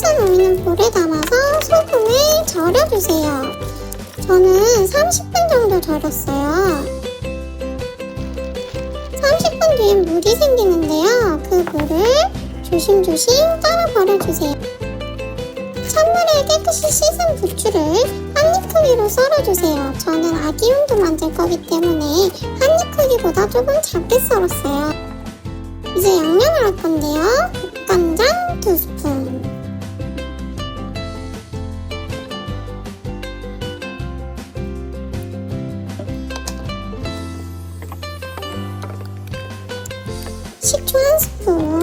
채썬 오이는 볼에 담아서 소금을 절여주세요. 저는 30분 정도 절였어요. 30분 뒤엔 물이 생기는데요. 그 물을 조심조심 따라 버려주세요. 찬물에 깨끗이 씻은 부추를 한입 크기로 썰어주세요. 저는 아기 용도 만들 거기 때문에 한입 크기보다 조금 작게 썰었어요. 이제 양념을 할 건데요. 식초 한 스푼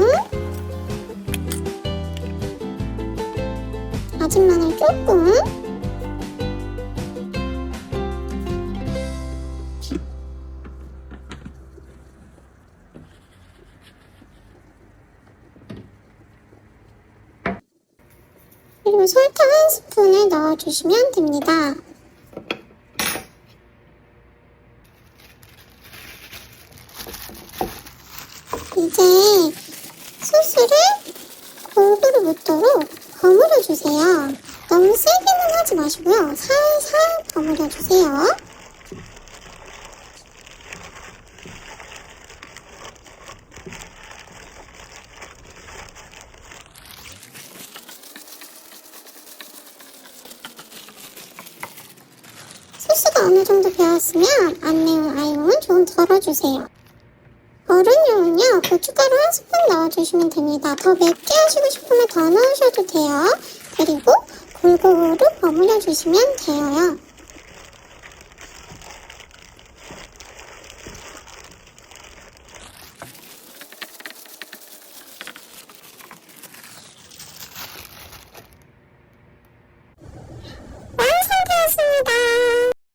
다진 마늘 조금 그리고 설탕 한 스푼을 넣어주시면 됩니다. 이제 소스를 골고루 묻도록 버무려 주세요. 너무 세게는 하지 마시고요. 살살 버무려 주세요. 소스가 어느 정도 배었으면 안내용 아이용은 좀 덜어주세요. 어른용은요 고춧가루 한 스푼 넣어주시면 됩니다. 더 맵게 하시고 싶으면 더 넣으셔도 돼요. 그리고 골고루 버무려 주시면 돼요.